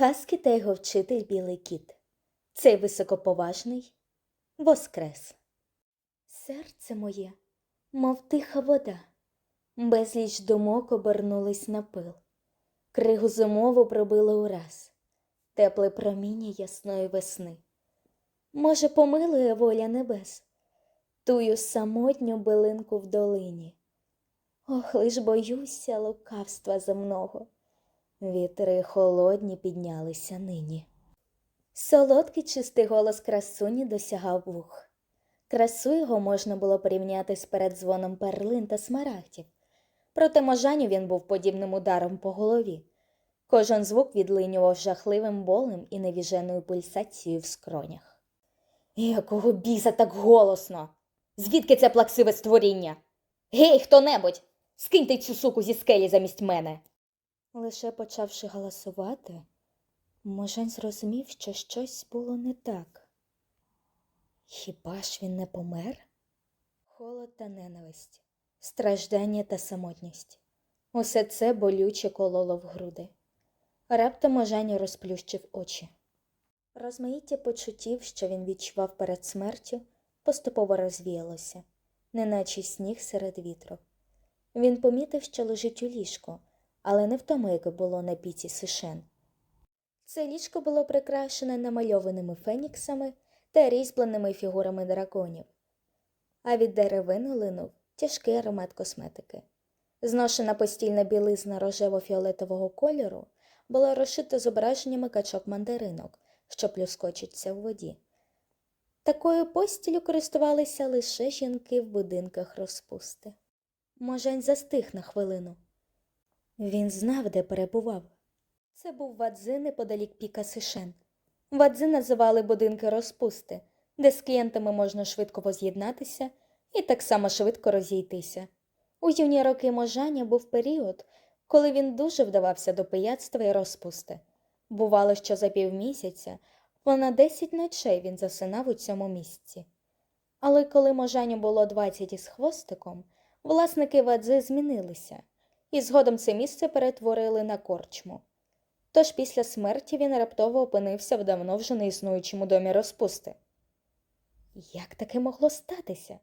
Хаскі та його вчитель білий кіт. Цей високоповажний воскрес. Серце моє, мов тиха вода, безліч думок обернулись на пил. Кригу зимову пробило ураз, тепле проміння ясної весни. Може, помилує воля небес, тую самотню билинку в долині. Ох, лиш боюся лукавства земного. Вітри холодні піднялися нині. Солодкий чистий голос красуні досягав вух. Красу його можна було порівняти з передзвоном перлин та смарагдів. Проте можаню він був подібним ударом по голові. Кожен звук відлинював жахливим болем і невіженою пульсацією в скронях. Якого біса так голосно? Звідки це плаксиве створіння? Гей, хто-небудь! Скиньте цю суку зі скелі замість мене. Лише почавши галасувати, Можень зрозумів, що щось було не так. Хіба ж він не помер? Холод та ненависть, страждання та самотність. Усе це болюче кололо в груди. Раптом Можень розплющив очі. Розмаїття почуттів, що він відчував перед смертю, поступово розвіялося, неначе сніг серед вітру. Він помітив, що лежить у ліжку, але не в тому, яке було на піці сишен. Це ліжко було прикрашене намальованими феніксами та різьбленими фігурами драконів, а від деревини линув тяжкий аромат косметики. Зношена постільна білизна рожево-фіолетового кольору була розшита зображеннями качок мандаринок, що плюскочаться в воді. Такою постілю користувалися лише жінки в будинках розпусти. Можень застиг на хвилину. Він знав, де перебував. Це був вадзи неподалік піка Сишен. Вадзи називали будинки розпусти, де з клієнтами можна швидко воз'єднатися і так само швидко розійтися. У юні роки можання був період, коли він дуже вдавався до пияцтва і розпусти. Бувало, що за півмісяця понад десять ночей він засинав у цьому місці. Але коли можаню було двадцять із хвостиком, власники вадзи змінилися, і згодом це місце перетворили на корчму. Тож після смерті він раптово опинився в давно вже не існуючому домі розпусти. Як таке могло статися?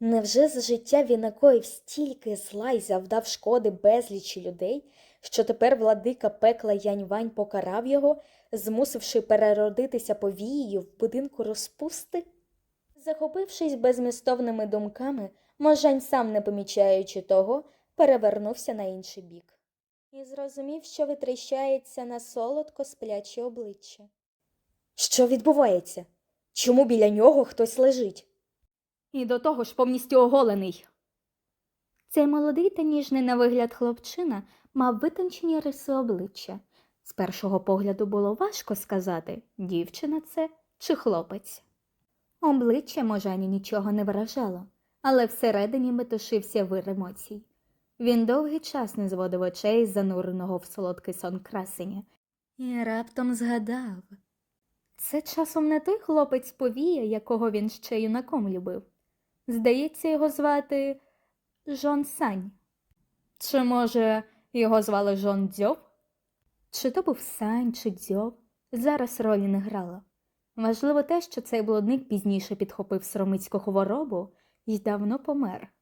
Невже за життя він накоїв стільки зла й завдав шкоди безлічі людей, що тепер владика пекла Яньвань покарав його, змусивши переродитися повією в будинку розпусти? Захопившись безмістовними думками, Можань, сам не помічаючи того, перевернувся на інший бік і зрозумів, що витріщається на солодко спляче обличчя. Що відбувається? Чому біля нього хтось лежить? І до того ж повністю оголений. Цей молодий та ніжний на вигляд хлопчина мав витончені риси обличчя. З першого погляду було важко сказати, дівчина це чи хлопець. Обличчя Можані нічого не виражало, але всередині метушився вир емоцій. Він довгий час не зводив очей з зануреного в солодкий сон красеня і раптом згадав. Це часом не той хлопець повія, якого він ще юнаком любив. Здається, його звати Жон Сань. Чи, може, його звали Жон Дзьов? Чи то був Сань, чи Дзьов, зараз ролі не грало. Важливо те, що цей блудник пізніше підхопив сромицьку хворобу і давно помер.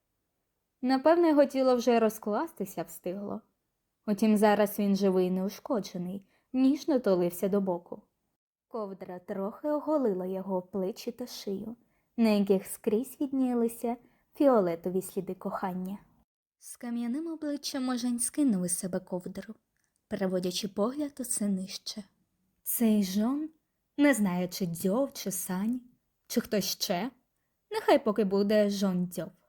Напевне, його тіло вже розкластися встигло. Утім, зараз він живий і неушкоджений, ніжно тулився до боку. Ковдра трохи оголила його плечі та шию, на яких скрізь віднілися фіолетові сліди кохання. З кам'яним обличчям Можень скинув із себе ковдру, переводячи погляд усе нижче. Цей жон, не знаю, чи дзьов, чи сань, чи хто ще, нехай поки буде жон дзьов.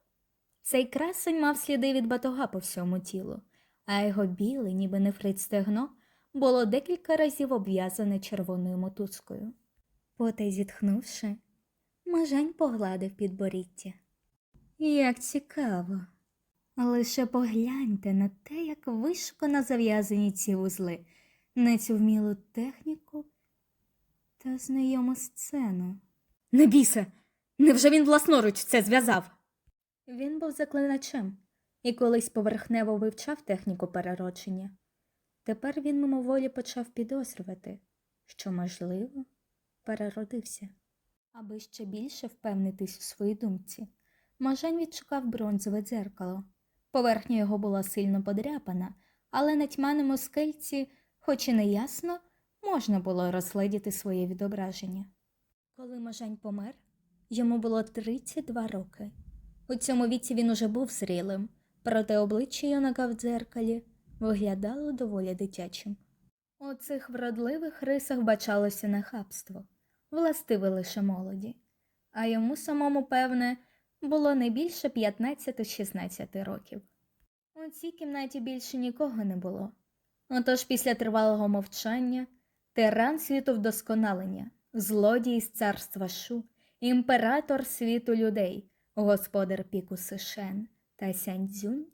Цей красень мав сліди від батога по всьому тілу, а його біле, ніби нефрит стегно, було декілька разів обв'язане червоною мотузкою. Потай зітхнувши, Можень погладив підборіддя. Як цікаво. Лише погляньте на те, як вишукано зав'язані ці вузли, на цю вмілу техніку та знайому сцену. Не бійся! Невже він власноруч це зв'язав? Він був заклиначем і колись поверхнево вивчав техніку переродження. Тепер він мимоволі почав підозрювати, що, можливо, переродився. Аби ще більше впевнитись у своїй думці, Можень відшукав бронзове дзеркало. Поверхня його була сильно подряпана, але на тьманому скельці, хоч і не ясно, можна було розгледіти своє відображення. Коли Можень помер, йому було 32 роки. У цьому віці він уже був зрілим, проте обличчя юнака в дзеркалі виглядало доволі дитячим. У цих вродливих рисах бачалося нахабство, властиве лише молоді, а йому самому, певне, було не більше 15-16 років. У цій кімнаті більше нікого не було. Отож після тривалого мовчання тиран світу вдосконалення, злодій з царства Шу, імператор світу людей, господар піку Сишен та Сяньцзюнь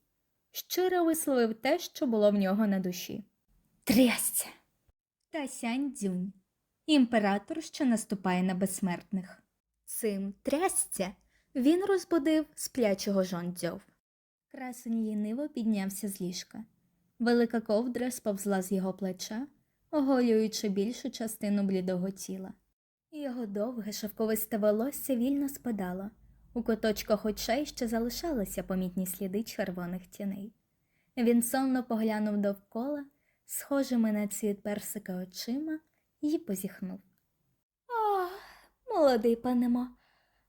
щиро висловив те, що було в нього на душі. Трясця! Та Сяньцзюнь, імператор, що наступає на безсмертних. Цим трясця він розбудив сплячого Жондзьов. Красень ліниво піднявся з ліжка. Велика ковдра сповзла з його плеча, оголюючи більшу частину блідого тіла. Його довге шовковисте волосся вільно спадало. У куточках очей ще залишалися помітні сліди червоних тіней. Він сонно поглянув довкола, схожими на цвіт персика очима, і позіхнув. О, молодий панемо,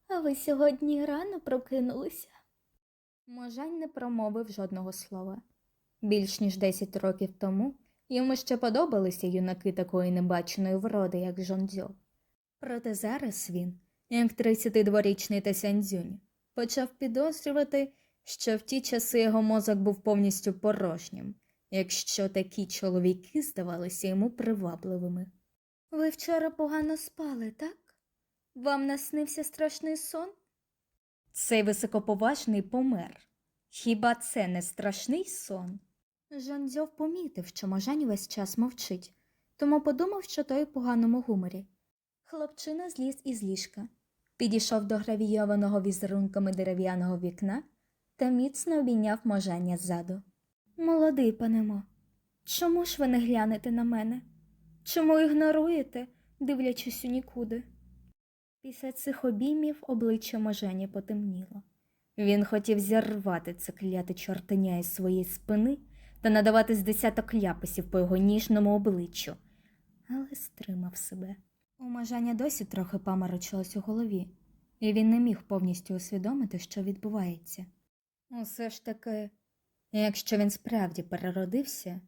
а ви сьогодні рано прокинулися. Можань не промовив жодного слова. Більш ніж десять років тому йому ще подобалися юнаки такої небаченої вроди, як Жондзьо. Проте зараз він, як 32-річний Тасяньцзюнь, почав підозрювати, що в ті часи його мозок був повністю порожнім, якщо такі чоловіки здавалися йому привабливими. Ви вчора погано спали, так? Вам наснився страшний сон? Цей високоповажний помер. Хіба це не страшний сон? Жандзьов помітив, що Можань весь час мовчить, тому подумав, що той у поганому гуморі. Хлопчина зліз із ліжка, підійшов до гравійованого візерунками дерев'яного вікна та міцно обійняв можання ззаду. Молодий панемо, чому ж ви не глянете на мене? Чому ігноруєте, дивлячись у нікуди? Після цих обіймів обличчя Можені потемніло. Він хотів зірвати це кляте чортеня із своєї спини та надавати з десяток ляписів по його ніжному обличчю, але стримав себе. У Можаня досі трохи паморочилось у голові, і він не міг повністю усвідомити, що відбувається. Усе ж таки, якщо він справді переродився,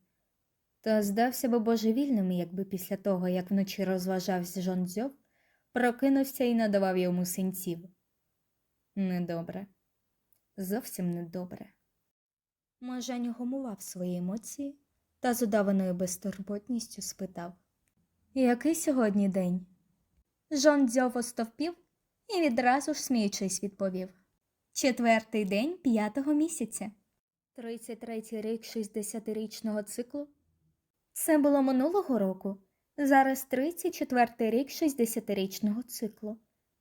то здався би божевільним, якби після того, як вночі розважався Жондзьов, прокинувся і надавав йому синців. Недобре, зовсім недобре. Можань гумував свої емоції та з удаваною безтурботністю спитав Який сьогодні день? Жон дзьов остовпів і відразу ж сміючись відповів Четвертий день п'ятого місяця. 33-й рік 60-річного циклу. Це було минулого року. Зараз 34-й рік 60-річного циклу.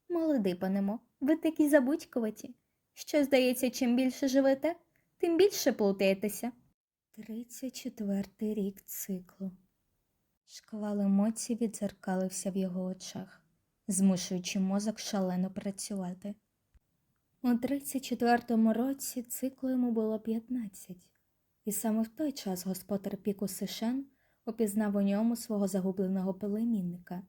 Молодий панемо, ви такі забудькуваті, що, здається, чим більше живете, тим більше плутаєтеся. 34-й рік циклу. Шквал емоцій відзеркалився в його очах, змушуючи мозок шалено працювати. У 34-му році циклу йому було 15, і саме в той час господар Піку Сишен упізнав у ньому свого загубленого племінника.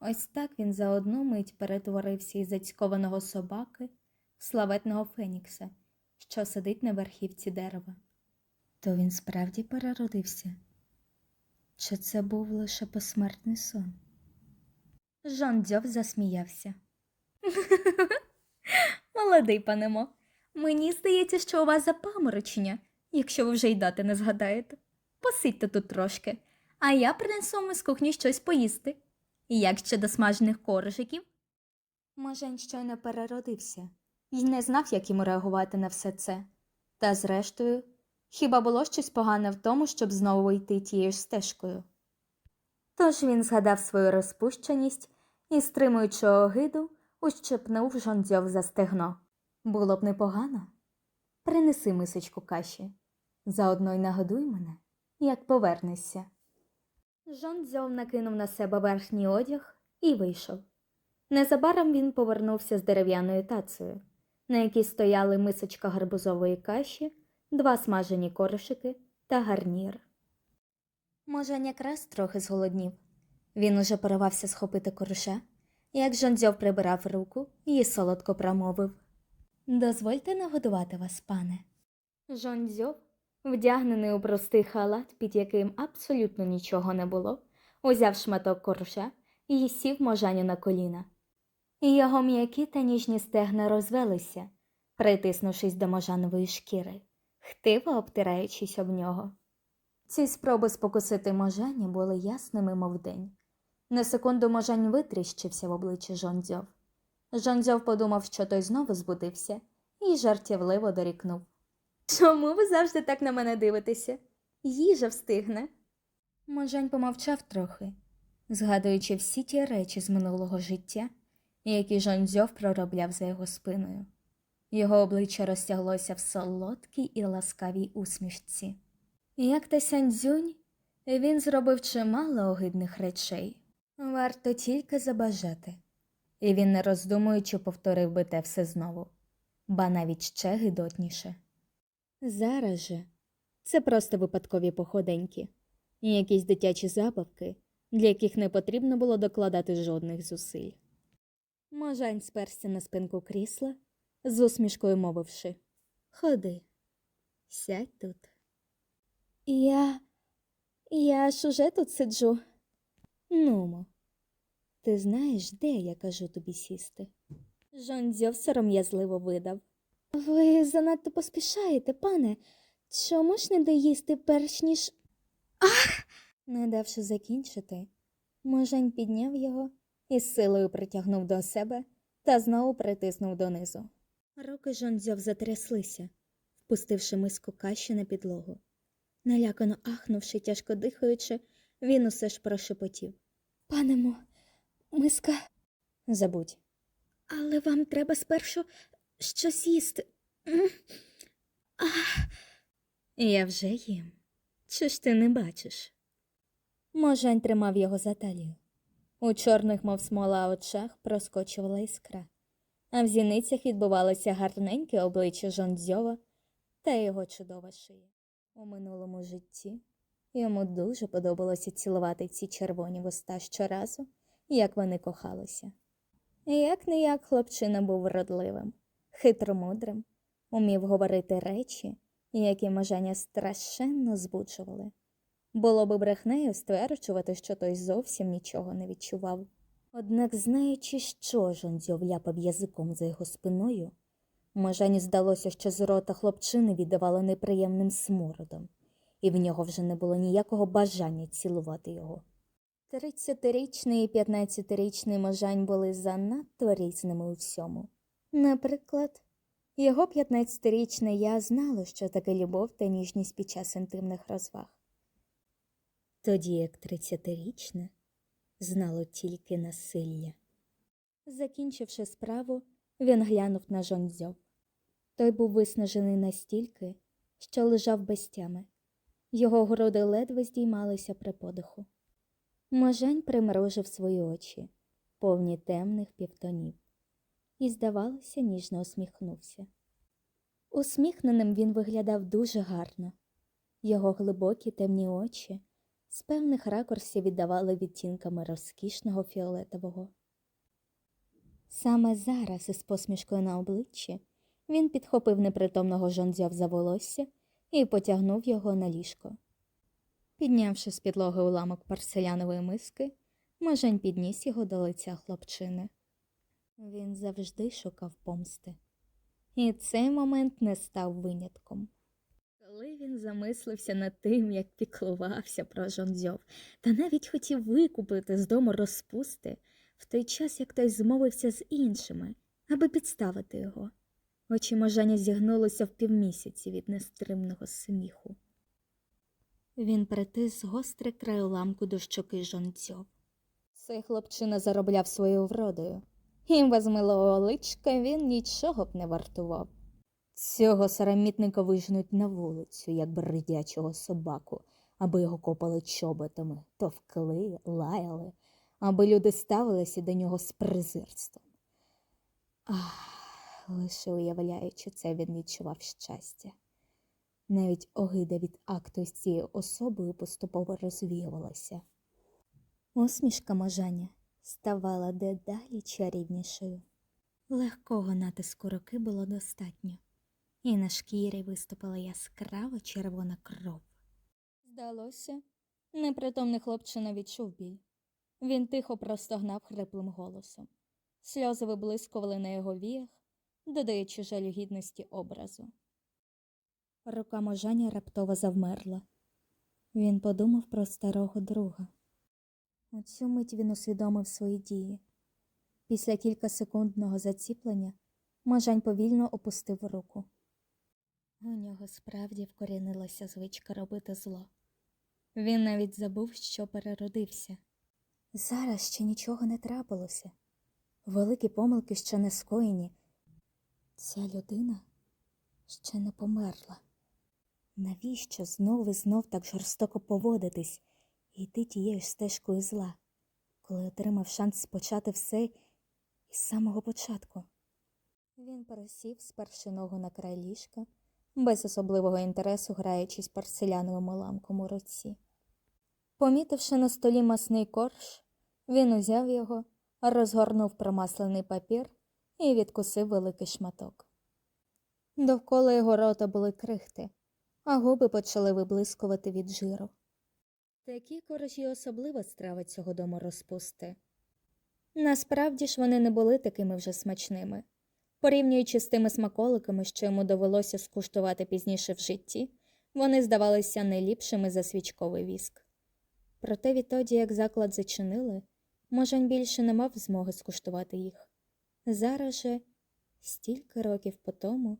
Ось так він за одну мить перетворився із зацькованого собаки в славетного Фенікса, що сидить на верхівці дерева. То він справді переродився? Чи це був лише посмертний сон? Жан Дзьов засміявся. Молодий панемо, мені здається, що у вас запаморочення, якщо ви вже й дати не згадаєте. Посидьте тут трошки, а я принесу вам із кухні щось поїсти. Як щодо смажених коржиків? Можень щойно переродився і не знав, як йому реагувати на все це. Та зрештою, хіба було щось погане в тому, щоб знову йти тією ж стежкою? Тож він згадав свою розпущеність і, стримуючи огиду, ущипнув жондзьов за стегно. Було б непогано. Принеси мисочку каші. Заодно й нагодуй мене, як повернешся. Жон Дзьов накинув на себе верхній одяг і вийшов. Незабаром він повернувся з дерев'яною тацею, на якій стояли мисочка гарбузової каші, два смажені коришики та гарнір. Можен якраз трохи зголоднів. Він уже поривався схопити кориша, як Жонзьов прибирав руку і солодко промовив. Дозвольте нагодувати вас, пане. Жонзьов, вдягнений у простий халат, під яким абсолютно нічого не було, узяв шматок коруша і сів можаню на коліна. Його м'які та ніжні стегна розвелися, притиснувшись до можанової шкіри, хтиво обтираючись об нього. Ці спроби спокусити можані були ясними, мов день. На секунду можань витріщився в обличчі Жонзьов. Жонзьов подумав, що той знову збудився, і жартівливо дорікнув. Чому ви завжди так на мене дивитеся? Їжа встигне. Можань помовчав трохи, згадуючи всі ті речі з минулого життя, які Жонзьов проробляв за його спиною. Його обличчя розтяглося в солодкій і ласкавій усмішці. Як та Сяньцзюнь, він зробив чимало огидних речей. Варто тільки забажати. І він, не роздумуючи, повторив би те все знову, ба навіть ще гидотніше. Зараз же це просто випадкові походеньки, якісь дитячі забавки, для яких не потрібно було докладати жодних зусиль. Можань сперся на спинку крісла, з усмішкою мовивши Ходи, сядь тут. Я. Я ж уже тут сиджу. Нумо, ти знаєш, де я кажу тобі сісти? Жондзьов сором'язливо видав. Ви занадто поспішаєте, пане. Чому ж не доїсти перш ніж. Ах! Не давши закінчити, Можень підняв його і з силою притягнув до себе та знову притиснув донизу. Руки Жондзьов затряслися, впустивши миску каші на підлогу. Налякано ахнувши, тяжко дихаючи, він усе ж прошепотів. Панемо, миска. Забудь. Але вам треба спершу щось їсти. Ах. Я вже їм. Чи ж ти не бачиш? Можань тримав його за талію. У чорних, мов смола, очах проскочувала іскра, а в зіницях відбувалося гарненьке обличчя Жондзьова та його чудова шия. У минулому житті йому дуже подобалося цілувати ці червоні вуста щоразу, як вони кохалися. Як не як хлопчина був вродливим, хитромудрим, умів говорити речі, які можання страшенно збуджували. Було би брехнею стверджувати, що той зовсім нічого не відчував. Однак, знаючи, що Жондзьов ляпав язиком за його спиною, Можані здалося, що з рота хлопчини віддавало неприємним смородом, і в нього вже не було ніякого бажання цілувати його. Тридцятирічний і п'ятнадцятирічний Можань були занадто різними у всьому. Наприклад, його п'ятнадцятирічне я знало, що таке любов та ніжність під час інтимних розваг. Тоді як тридцятирічне знало тільки насилля. Закінчивши справу, він глянув на Жондзьов. Той був виснажений настільки, що лежав без тями. Його груди ледве здіймалися при подиху. Можень примружив свої очі, повні темних півтонів, і, здавалося, ніжно усміхнувся. Усміхненим він виглядав дуже гарно. Його глибокі темні очі з певних ракурсів віддавали відтінками розкішного фіолетового. Саме зараз, із посмішкою на обличчі, він підхопив непритомного жондзьов за волосся і потягнув його на ліжко. Піднявши з підлоги уламок парселянової миски, Можень підніс його до лиця хлопчини. Він завжди шукав помсти, і цей момент не став винятком. Коли він замислився над тим, як піклувався про жондзьов, та навіть хотів викупити з дому розпусти, в той час як той змовився з іншими, аби підставити його. Очі можаня зігнулися в півмісяці від нестримного сміху. Він притис гострий край уламку до щоки жонцьов. Цей хлопчина заробляв своєю вродою, і без милого личка він нічого б не вартував. Цього сарамітника вижнуть на вулицю, як бредячого собаку, аби його копали чоботами, товкли, лаяли, аби люди ставилися до нього з презирством. Ах, лише уявляючи це, він відчував щастя. Навіть огида від акту з цією особою поступово розвіювалася. Усмішка можання ставала дедалі чарівнішою. Легкого натиску руки було достатньо, і на шкірі виступила яскрава червона кров. Здалося, непритомний хлопчина відчув біль. Він тихо простогнав хриплим голосом. Сльози виблискували на його віях, додаючи жалюгідності образу. Рука можання раптово завмерла. Він подумав про старого друга. У цю мить він усвідомив свої дії. Після кількасекундного заціплення Можань повільно опустив руку. У нього справді вкорінилася звичка робити зло. Він навіть забув, що переродився. Зараз ще нічого не трапилося. Великі помилки ще не скоєні. Ця людина ще не померла. Навіщо знов і знов так жорстоко поводитись і йти тією стежкою зла, коли отримав шанс почати все із самого початку? Він пересів, сперши ногу на край ліжка, без особливого інтересу граючись порцеляновим уламком у руці. Помітивши на столі масний корж, він узяв його, розгорнув промаслений папір і відкусив великий шматок. Довкола його рота були крихти, а губи почали виблискувати від жиру. Такі коржі особлива страва цього дому розпусти. Насправді ж вони не були такими вже смачними. Порівнюючи з тими смаколиками, що йому довелося скуштувати пізніше в житті, вони здавалися не ліпшими за свічковий віск. Проте відтоді, як заклад зачинили, Можань більше не мав змоги скуштувати їх. Зараз же, стільки років по тому,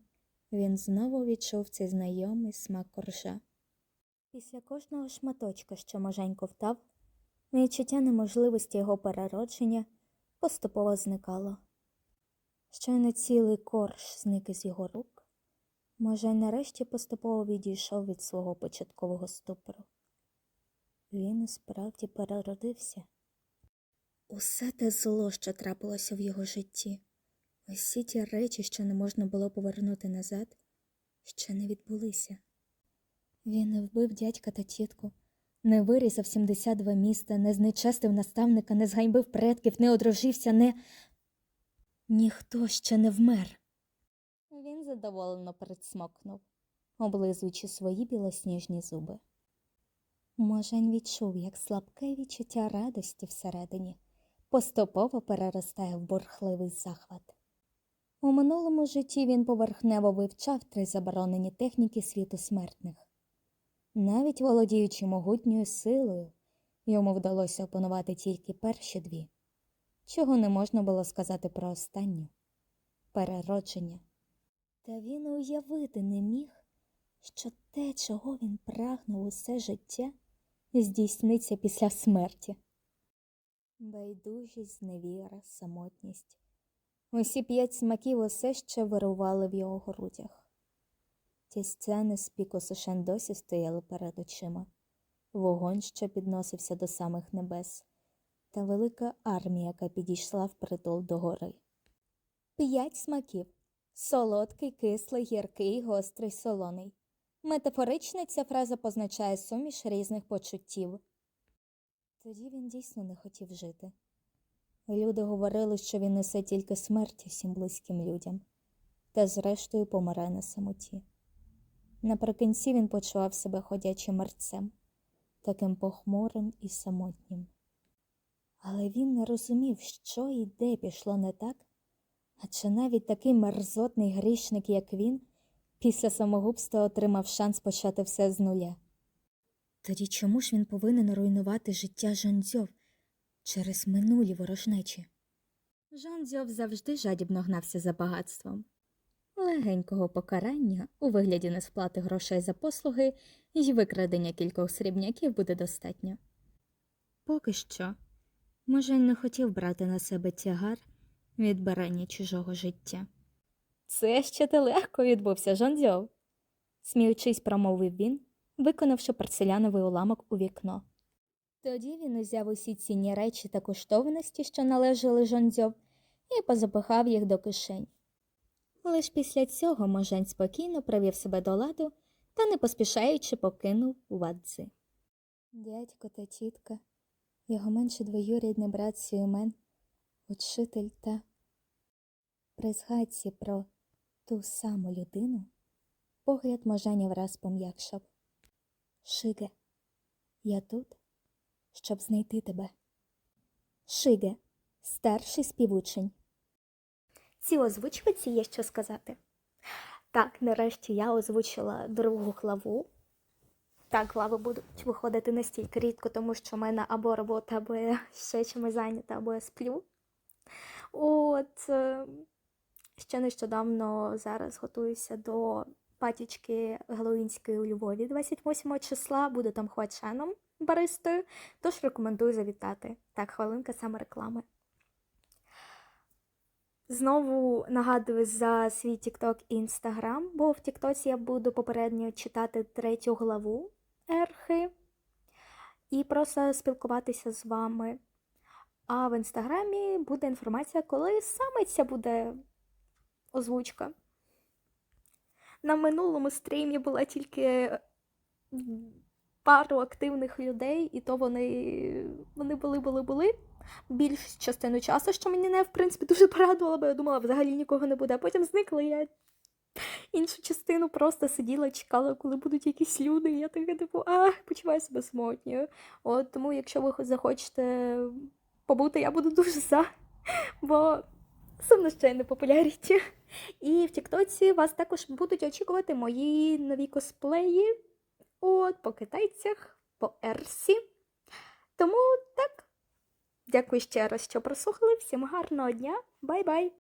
він знову відчув цей знайомий смак коржа. Після кожного шматочка, що Можань ковтав, відчуття неможливості його переродження поступово зникало. Щойно цілий корж зник із його рук, Можань нарешті поступово відійшов від свого початкового ступору. Він справді переродився. Усе те зло, що трапилося в його житті, усі ті речі, що не можна було повернути назад, ще не відбулися. Він не вбив дядька та тітку, не вирізав 72 міста, не знечестив наставника, не зганьбив предків, не одружився, не. Ніхто ще не вмер. Він задоволено присмокнув, облизуючи свої білосніжні зуби. Можень відчув, як слабке відчуття радості всередині поступово переростає в бурхливий захват. У минулому житті він поверхнево вивчав три заборонені техніки світу смертних. Навіть володіючи могутньою силою, йому вдалося опанувати тільки перші дві, чого не можна було сказати про останню переродження. Та він уявити не міг, що те, чого він прагнув усе життя, здійсниться після смерті. Байдужість, зневіра, самотність. Усі п'ять смаків усе ще вирували в його грудях. Ті сцени з піку сушен досі стояли перед очима. Вогонь, що підносився до самих небес, та велика армія, яка підійшла впритул до гори. П'ять смаків солодкий, кислий, гіркий, гострий, солоний. Метафорично ця фраза позначає суміш різних почуттів. Тоді він дійсно не хотів жити. Люди говорили, що він несе тільки смерть усім близьким людям, та зрештою помирає на самоті. Наприкінці він почував себе ходячим мерцем, таким похмурим і самотнім. Але він не розумів, що і де пішло не так, адже навіть такий мерзотний грішник, як він, після самогубства отримав шанс почати все з нуля. Тоді чому ж він повинен руйнувати життя Жандзьов через минулі ворожнечі? Жандзьов завжди жадібно гнався за багатством. Легенького покарання у вигляді несплати грошей за послуги і викрадення кількох срібняків буде достатньо. Поки що, Можень не хотів брати на себе тягар відбирання чужого життя. Це ще ти легко відбувся, Жандзьов, сміючись, промовив він виконавши порцеляновий уламок у вікно. Тоді він узяв усі цінні речі та коштовності, що належали жондзьоб, і позапихав їх до кишень. Лиш після цього можень спокійно привів себе до ладу та, не поспішаючи, покинув вадзи. Дядько та тітка, його менший двоюрідний брат Сюмен, учитель та при згадці про ту саму людину погляд можані враз пом'якшав. Шиге, я тут, щоб знайти тебе. Шиге, старший співучень. Ці озвучувачі є що сказати. Так, нарешті я озвучила другу главу. Так, глави будуть виходити настільки рідко, тому що в мене або робота, або я ще чимось зайнята, або я сплю. От е, ще нещодавно зараз готуюся до патічки Галуїнської у Львові 28 числа. Буду там хваченом баристою, тож рекомендую завітати. Так, хвилинка саме реклами. Знову нагадую за свій TikTok і Instagram, бо в TikTok я буду попередньо читати третю главу Ерхи і просто спілкуватися з вами. А в інстаграмі буде інформація, коли саме ця буде озвучка. На минулому стрімі була тільки пару активних людей, і то вони, вони були, були, були. Більшу частину часу, що мені не в принципі дуже порадувало, бо я думала, взагалі нікого не буде. А потім зникли. Я іншу частину просто сиділа, чекала, коли будуть якісь люди. І я така, типу, а, почуваю себе самотньою. От тому, якщо ви захочете побути, я буду дуже за. Бо сумно ще й непопулярність. І в Тіктоці вас також будуть очікувати мої нові косплеї. От, по китайцях, по Ерсі. Тому так. Дякую ще раз, що прослухали. Всім гарного дня. Бай-бай!